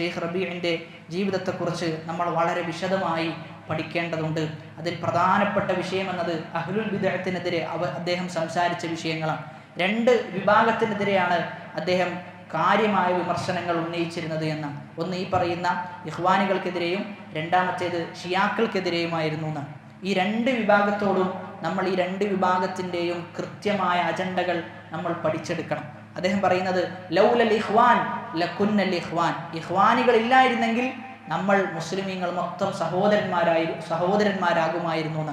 ഷെയ്ഖ് റബീഇന്റെ ജീവിതത്തെക്കുറിച്ച് നമ്മൾ വളരെ വിശദമായി പഠിക്കേണ്ടതുണ്ട്. അതിൽ പ്രധാനപ്പെട്ട വിഷയം എന്നത് അഹ്ലുൽ വിദഗ്ധത്തിനെതിരെ അവ അദ്ദേഹം സംസാരിച്ച വിഷയങ്ങളാണ്. രണ്ട് വിഭാഗത്തിനെതിരെയാണ് അദ്ദേഹം കാര്യമായ വിമർശനങ്ങൾ ഉന്നയിച്ചിരുന്നത് എന്ന് ഒന്ന് ഈ പറയുന്ന ഇഹ്വാനികൾക്കെതിരെയും രണ്ടാമത്തേത് ഷിയാക്കൾക്കെതിരെയുമായിരുന്നു എന്ന് ഈ രണ്ട് വിഭാഗത്തോടും നമ്മൾ ഈ രണ്ട് വിഭാഗത്തിന്റെയും കൃത്യമായ അജണ്ടകൾ നമ്മൾ പഠിച്ചെടുക്കണം. അദ്ദേഹം പറയുന്നത് ലൗലൽ ഇഹ്വാൻ ലക്കുന്നൽ ഇഹ്വാൻ ഇഹ്വാനികൾ ഇല്ലായിരുന്നെങ്കിൽ നമ്മൾ മുസ്ലിമീങ്ങൾ മൊത്തം സഹോദരന്മാരായി സഹോദരന്മാരാകുമായിരുന്നു എന്ന്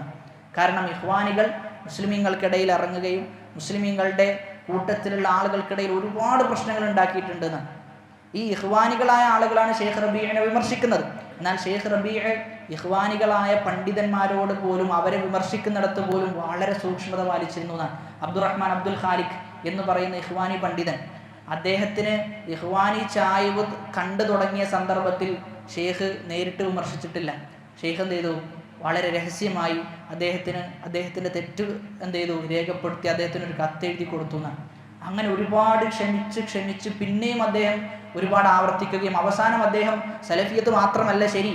കാരണം ഇഹ്വാനികൾ മുസ്ലിമീങ്ങൾക്കിടയിൽ ഇറങ്ങുകയും മുസ്ലിമീങ്ങളുടെ കൂട്ടത്തിലുള്ള ആളുകൾക്കിടയിൽ ഒരുപാട് പ്രശ്നങ്ങൾ ഉണ്ടാക്കിയിട്ടുണ്ടെന്ന്. ഈ ഇഹ്വാനികളായ ആളുകളാണ് ഷെയ്ഖ് റബീഹിനെ വിമർശിക്കുന്നത്. എന്നാൽ ഷെയ്ഖ് റബീഹ് ഇഹ്വാനികളായ പണ്ഡിതന്മാരോട് പോലും അവരെ വിമർശിക്കുന്നിടത്ത് പോലും വളരെ സൂക്ഷ്മത പാലിച്ചിരുന്നു എന്നാണ്. അബ്ദുറഹ്മാൻ അബ്ദുൽ ഖാലിഖ് എന്ന് പറയുന്ന ഇഹ്വാനി പണ്ഡിതൻ. അദ്ദേഹത്തിന് ഇഹ്വാനി ചായ്വ് കണ്ടു തുടങ്ങിയ സന്ദർഭത്തിൽ ഷെയ്ഖ് നേരിട്ട് വിമർശിച്ചിട്ടില്ല. ഷെയ്ഖ് എന്ത് ചെയ്തു? വളരെ രഹസ്യമായി അദ്ദേഹത്തിന് അദ്ദേഹത്തിന്റെ തെറ്റ് എന്ത് ചെയ്തു? രേഖപ്പെടുത്തി അദ്ദേഹത്തിന് ഒരു കത്തെഴുതി കൊടുത്തു എന്നാണ്. അങ്ങനെ ഒരുപാട് ക്ഷമിച്ച് ക്ഷമിച്ച് പിന്നെയും അദ്ദേഹം ഒരുപാട് ആവർത്തിക്കുകയും അവസാനം അദ്ദേഹം സലഫിയത്ത് മാത്രമല്ല ശരി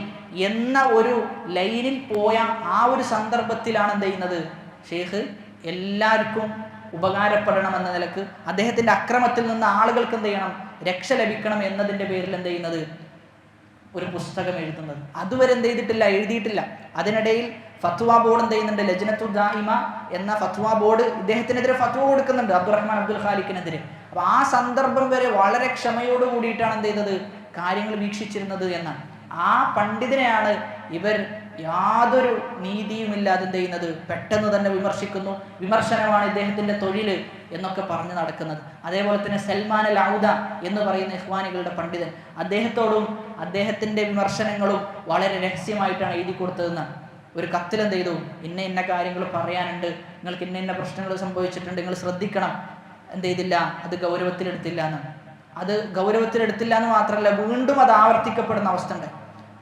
എന്ന ഒരു ലൈനിൽ പോയ ആ ഒരു സന്ദർഭത്തിലാണ് എന്ത് ചെയ്യുന്നത്? ഷെയ്ഖ് എല്ലാവർക്കും ഉപകാരപ്പെടണം എന്ന നിലയ്ക്ക് അദ്ദേഹത്തിന്റെ അക്രമത്തിൽ നിന്ന് ആളുകൾക്ക് എന്ത് ചെയ്യണം? രക്ഷ ലഭിക്കണം എന്നതിന്റെ പേരിൽ എന്ത് ചെയ്യുന്നത്? ഒരു പുസ്തകം എഴുതുന്നത്. അതുവരെ എന്ത് ചെയ്തിട്ടില്ല എഴുതിയിട്ടില്ല. അതിനിടയിൽ ഫത്വ ബോർഡ് എന്ത് ചെയ്യുന്നുണ്ട്? ലജ്നത്തു ദാഹിമ എന്ന ഫത്വ ബോർഡ് ഇദ്ദേഹത്തിനെതിരെ ഫത്വ കൊടുക്കുന്നുണ്ട് അബ്ദുറഹ്മാൻ അബ്ദുൽ ഖാലിക്കിനെതിരെ അപ്പൊ ആ സന്ദർഭം വരെ വളരെ ക്ഷമയോട് കൂടിയിട്ടാണ് എന്ത് ചെയ്തത്? കാര്യങ്ങൾ വീക്ഷിച്ചിരുന്നത് എന്നാണ്. ആ പണ്ഡിതനെയാണ് ഇവർ യാതൊരു നീതിയുമില്ലാതെ എന്ത് ചെയ്യുന്നത്? പെട്ടെന്ന് തന്നെ വിമർശിക്കുന്നു. വിമർശനമാണ് ഇദ്ദേഹത്തിന്റെ തൊഴിൽ എന്നൊക്കെ പറഞ്ഞു നടക്കുന്നത്. അതേപോലെ തന്നെ സൽമാൻ അൽ ഔദ എന്ന് പറയുന്ന ഇഹ്വാനികളുടെ പണ്ഡിതൻ. അദ്ദേഹത്തോടും അദ്ദേഹത്തിന്റെ വിമർശനങ്ങളും വളരെ രഹസ്യമായിട്ടാണ് എഴുതി കൊടുത്തതെന്ന് ഒരു കത്തിൽ എന്ത് ചെയ്തു? ഇന്ന ഇന്ന കാര്യങ്ങൾ പറയാനുണ്ട്. നിങ്ങൾക്ക് ഇന്ന ഇന്ന പ്രശ്നങ്ങൾ സംഭവിച്ചിട്ടുണ്ട്. നിങ്ങൾ ശ്രദ്ധിക്കണം. എന്ത് ചെയ്തില്ല? അത് ഗൗരവത്തിലെടുത്തില്ല എന്ന് അത് ഗൗരവത്തിലെടുത്തില്ല എന്ന് മാത്രമല്ല വീണ്ടും അത് ആവർത്തിക്കപ്പെടുന്ന അവസ്ഥ ഉണ്ട്.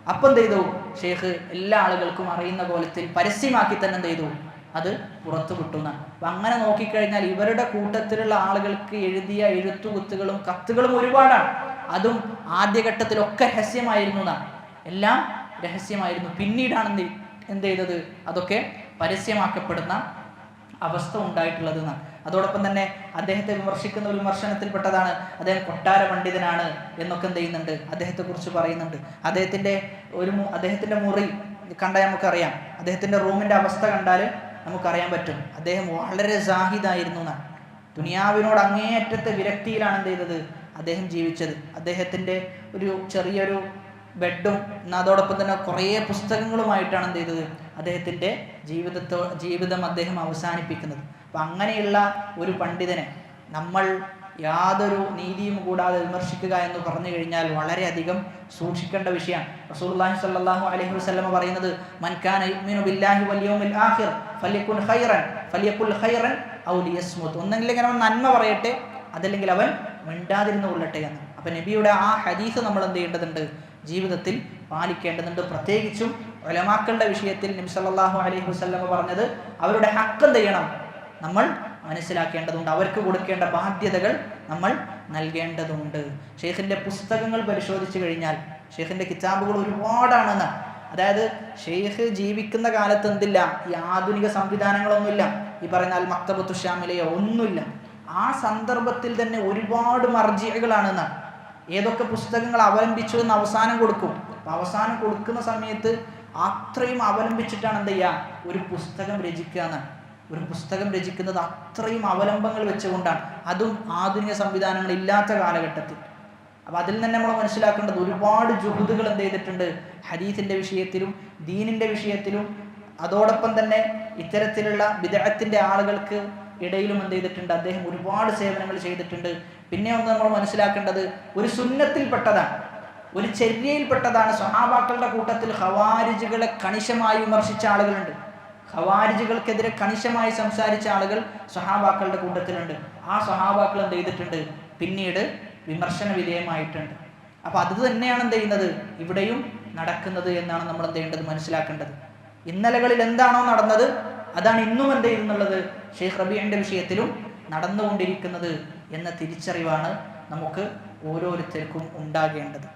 അപ്പം എന്ത് ചെയ്തു? ഷെയ്ഖ് എല്ലാ ആളുകൾക്കും അറിയുന്ന കോലത്തിൽ പരസ്യമാക്കി തന്നെ എന്ത് ചെയ്തു? അത് പുറത്തു കിട്ടുന്ന അപ്പൊ അങ്ങനെ നോക്കിക്കഴിഞ്ഞാൽ ഇവരുടെ കൂട്ടത്തിലുള്ള ആളുകൾക്ക് എഴുതിയ എഴുത്തുകുത്തുകളും കത്തുകളും ഒരുപാടാണ്. അതും ആദ്യഘട്ടത്തിലൊക്കെ രഹസ്യമായിരുന്നു എന്നാണ്. എല്ലാം രഹസ്യമായിരുന്നു. പിന്നീടാണ് എന്ത് എന്ത് ചെയ്തത്? അതൊക്കെ പരസ്യമാക്കപ്പെടുന്ന അവസ്ഥ ഉണ്ടായിട്ടുള്ളത് എന്നാണ് അതോടൊപ്പം തന്നെ അദ്ദേഹത്തെ വിമർശിക്കുന്ന ഒരു വിമർശനത്തിൽപ്പെട്ടതാണ്. അദ്ദേഹം കൊട്ടാര പണ്ഡിതനാണ് എന്നൊക്കെ എന്ത് ചെയ്യുന്നുണ്ട്? അദ്ദേഹത്തെ കുറിച്ച് പറയുന്നുണ്ട്. അദ്ദേഹത്തിന്റെ ഒരു അദ്ദേഹത്തിന്റെ മുറി കണ്ടാൽ നമുക്കറിയാം. അദ്ദേഹത്തിന്റെ റൂമിന്റെ അവസ്ഥ കണ്ടാൽ നമുക്കറിയാൻ പറ്റും. അദ്ദേഹം വളരെ ജാഹിദായിരുന്നു എന്നാണ്. ദുനിയാവിനോട് അങ്ങേയറ്റത്തെ വിരക്തിയിലാണ് എന്ത് ചെയ്തത്? അദ്ദേഹം ജീവിച്ചത്. അദ്ദേഹത്തിന്റെ ഒരു ചെറിയൊരു ബെഡും അതോടൊപ്പം തന്നെ കുറേ പുസ്തകങ്ങളുമായിട്ടാണ് എന്ത് ചെയ്തത് അദ്ദേഹത്തിന്റെ ജീവിതത്തോ ജീവിതം അദ്ദേഹം അവസാനിപ്പിക്കുന്നത്. അപ്പം അങ്ങനെയുള്ള ഒരു പണ്ഡിതനെ നമ്മൾ യാതൊരു നീതിയും കൂടാതെ വിമർശിക്കുക എന്ന് പറഞ്ഞു കഴിഞ്ഞാൽ വളരെയധികം സൂക്ഷിക്കേണ്ട വിഷയമാണ്. റസൂലുള്ളാഹി സല്ലാഹു അലഹി വസ്ലമ പറയുന്നത് ഒന്നെങ്കിൽ അവൻ നന്മ പറയട്ടെ അതല്ലെങ്കിൽ അവൻ മിണ്ടാതിരുന്നു കൊള്ളട്ടെ എന്ന്. അപ്പം നബിയുടെ ആ ഹദീസ് നമ്മൾ എന്ത് ചെയ്യേണ്ടതുണ്ട്? ജീവിതത്തിൽ പാലിക്കേണ്ടതുണ്ട്. പ്രത്യേകിച്ചും ഒലമാക്കളുടെ വിഷയത്തിൽ നബി സല്ലല്ലാഹു അലൈഹി വസല്ലമ പറഞ്ഞത് അവരുടെ ഹക്ക് എന്ത് ചെയ്യണം നമ്മൾ മനസ്സിലാക്കേണ്ടതുണ്ട്. അവർക്ക് കൊടുക്കേണ്ട ബാധ്യതകൾ നമ്മൾ നൽകേണ്ടതുണ്ട്. ഷെയ്ഖിന്റെ പുസ്തകങ്ങൾ പരിശോധിച്ചു കഴിഞ്ഞാൽ ഷെയ്ഖിന്റെ കിതാബുകൾ ഒരുപാടാണെന്ന്. അതായത് ഷെയ്ഖ് ജീവിക്കുന്ന കാലത്ത് എന്തില്ല? ഈ ആധുനിക സംവിധാനങ്ങളൊന്നുമില്ല. ഈ പറയുന്ന അൽ ഒന്നുമില്ല. ആ സന്ദർഭത്തിൽ തന്നെ ഒരുപാട് മർജികളാണെന്നാണ് ഏതൊക്കെ പുസ്തകങ്ങൾ അവലംബിച്ചു എന്ന് അവസാനം കൊടുക്കും. അപ്പം അവസാനം കൊടുക്കുന്ന സമയത്ത് അത്രയും അവലംബിച്ചിട്ടാണ് എന്ത് ചെയ്യുക ഒരു പുസ്തകം രചിക്കുക എന്നാണ് ഒരു പുസ്തകം രചിക്കുന്നത് അത്രയും അവലംബങ്ങൾ വെച്ചുകൊണ്ടാണ്. അതും ആധുനിക സംവിധാനങ്ങൾ ഇല്ലാത്ത കാലഘട്ടത്തിൽ. അപ്പം അതിൽ തന്നെ നമ്മൾ മനസ്സിലാക്കേണ്ടത് ഒരുപാട് ജുഹുദുകൾ എന്ത് ചെയ്തിട്ടുണ്ട്? ഹദീസിന്റെ വിഷയത്തിലും ദീനിന്റെ വിഷയത്തിലും അതോടൊപ്പം തന്നെ ഇത്തരത്തിലുള്ള വിദഗ്ധത്തിന്റെ ആളുകൾക്ക് ഇടയിലും എന്ത് ചെയ്തിട്ടുണ്ട്? അദ്ദേഹം ഒരുപാട് സേവനങ്ങൾ ചെയ്തിട്ടുണ്ട്. പിന്നെ ഒന്ന് നമ്മൾ മനസ്സിലാക്കേണ്ടത് ഒരു സുന്നത്തിൽപ്പെട്ടതാണ്. ഒരു ചര്യയിൽപ്പെട്ടതാണ്. സ്വഹാബാക്കളുടെ കൂട്ടത്തിൽ ഹവാരിജുകളെ കണിശമായി വിമർശിച്ച ആളുകളുണ്ട്. ഹവാരിജുകൾക്കെതിരെ കണിശമായി സംസാരിച്ച ആളുകൾ സ്വഹാബാക്കളുടെ കൂട്ടത്തിലുണ്ട്. ആ സ്വഹാബാക്കൾ എന്ത് ചെയ്തിട്ടുണ്ട്? പിന്നീട് വിമർശന വിധേയമായിട്ടുണ്ട്. അപ്പൊ അത് തന്നെയാണ് എന്ത് ചെയ്യുന്നത്? ഇവിടെയും നടക്കുന്നത് എന്നാണ് നമ്മൾ എന്ത് ചെയ്യേണ്ടത്? മനസ്സിലാക്കേണ്ടത്. ഇന്നലകളിൽ എന്താണോ നടന്നത്? അതാണ് ഇന്നും എന്ത് എന്നുള്ളത് ഷെയ്ഖ് റബീന്റെ വിഷയത്തിലും നടന്നുകൊണ്ടിരിക്കുന്നത് എന്ന തിരിച്ചറിവാണ് നമുക്ക് ഓരോരുത്തർക്കും ഉണ്ടാകേണ്ടത്.